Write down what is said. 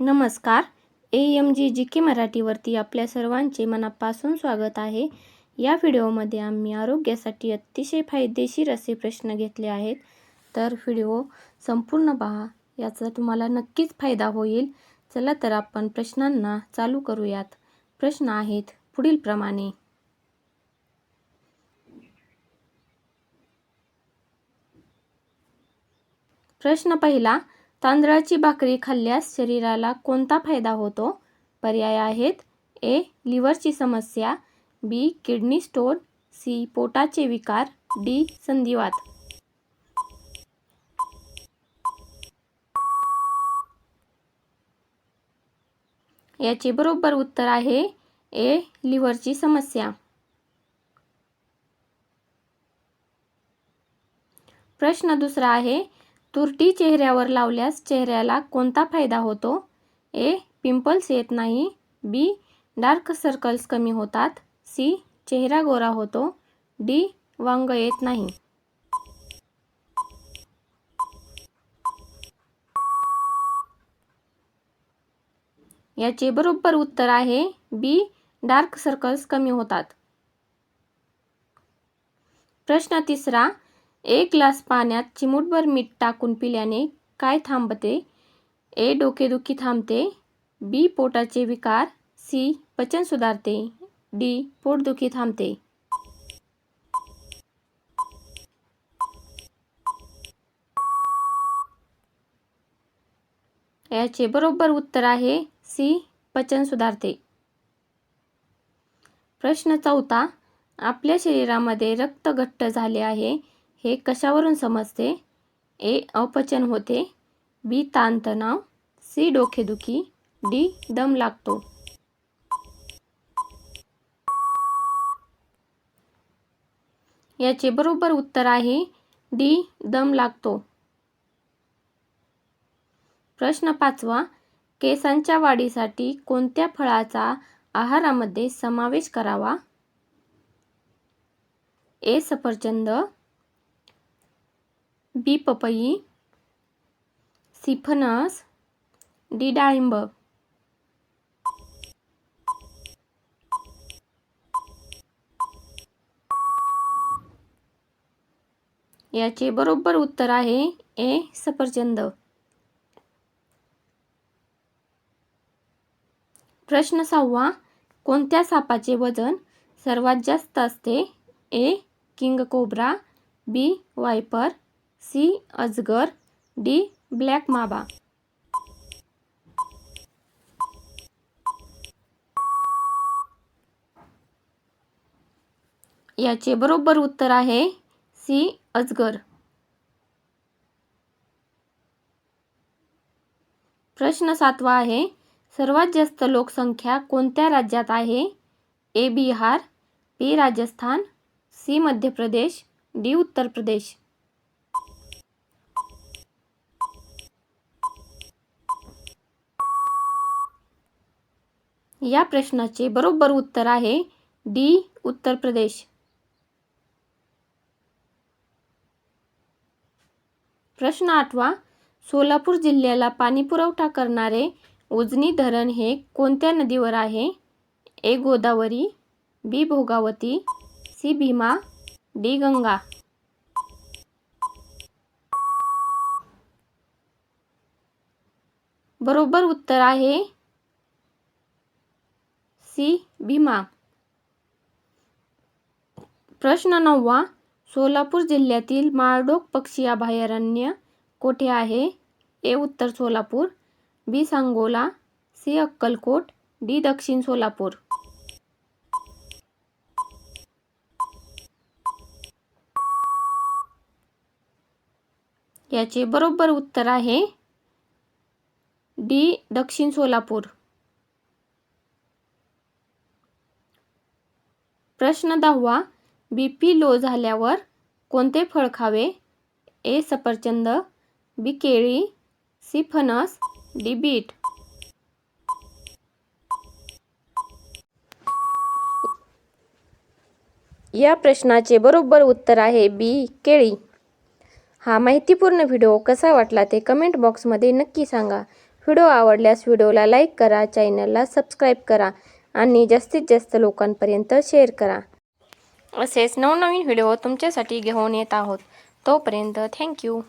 नमस्कार. A M G जी के मराठीवरती आपल्या सर्वांचे मनापासून स्वागत आहे. या व्हिडिओमध्ये आम्ही आरोग्यासाठी अतिशय फायदेशीर असे प्रश्न घेतले आहेत. तर व्हिडिओ संपूर्ण पहा. याचा तुम्हाला नक्कीच फायदा होईल. चला तर आपण प्रश्नांना चालू करूयात. प्रश्न आहेत पुढीलप्रमाणे. प्रश्न पहिला तांदळाची भाकरी खाल्ल्यास शरीराला कोणता फायदा होतो? पर्याय आहेत ए. लिव्हरची समस्या बी. Kidney stone C. पोटाचे विकार डी. संधिवात. याचे बरोबर उत्तर आहे ए. लिव्हरची समस्या. प्रश्न दुसरा आहे तुरटी चेहऱ्यावर लावल्यास चेहऱ्याला कोणता फायदा होतो? ए. पिंपल्स येत नाही. बी. डार्क सर्कल्स कमी होतात. सी. चेहरा गोरा होतो. डी. वांग येत नाही. याचे बरोबर उत्तर आहे बी. डार्क सर्कल्स कमी होतात. प्रश्न तिसरा एक ग्लास पाण्यात चिमूटभर मीठ टाकून पिल्याने काय थांबते? ए डोकेदुखी थांबते. बी पोटाचे विकार. सी पचन सुधारते. डी पोटदुखी थांबते. याचे बरोबर उत्तर आहे सी पचन सुधारते. प्रश्न चौथा. आपल्या शरीरामध्ये रक्त घट्ट झाले आहे. हे कशावरून समजते? ए अपचन होते. बी ताणतणाव. सी डोकेदुखी. डी दम लागतो. याचे बरोबर उत्तर आहे डी दम लागतो. प्रश्न पाचवा. केसांच्या वाढीसाठी कोणत्या फळाचा आहारामध्ये समावेश करावा? ए सफरचंद. बी पपई सी फणस डी डाळिंब. याचे बरोबर उत्तर आहे ए सफरचंद. प्रश्न सहावा कोणत्या सापाचे वजन सर्वात जास्त असते? A king cobra B viper C. अजगर डी. Black mamba. याचे बरोबर उत्तर आहे सी. अजगर. प्रश्न सातवा आहे सर्वात जास्त लोकसंख्या कोणत्या राज्यात आहे? A. Bihar B. Rajasthan C. Madhya Pradesh D. Uttar Pradesh. या प्रश्नाचे बरोबर उत्तर आहे डी उत्तर प्रदेश. प्रश्न आठवा सोलापूर जिल्ह्याला पाणीपुरवठा करणारे उजनी धरण हे कोणत्या नदीवर आहे? A Godavari B Bhogavati C Bhima D Ganga. बरोबर उत्तर आहे सी भीमा. प्रश्न नववा सोलापूर जिल्ह्यातील माळडोक पक्षी अभयारण्य कोठे आहे? A Uttar Solapur B Sangola C Akkalkot D Dakshin Solapur. याचे बरोबर उत्तर आहे डी दक्षिण सोलापूर. प्रश्न दहावा बी पी लो झाल्यावर कोणते फळ खावे? ए सफरचंद बी केळी सी फणस डी बीट. या प्रश्नाचे बरोबर उत्तर आहे बी केळी. हा माहितीपूर्ण व्हिडिओ कसा वाटला ते कमेंट बॉक्समध्ये नक्की सांगा. व्हिडिओ आवडल्यास व्हिडिओला लाईक करा चॅनलला सबस्क्राईब करा. आणि जास्तीत जास्त लोकांपर्यंत शेअर करा. असेच नवनवीन व्हिडिओ तुमच्यासाठी घेऊन येत आहोत. तोपर्यंत थँक्यू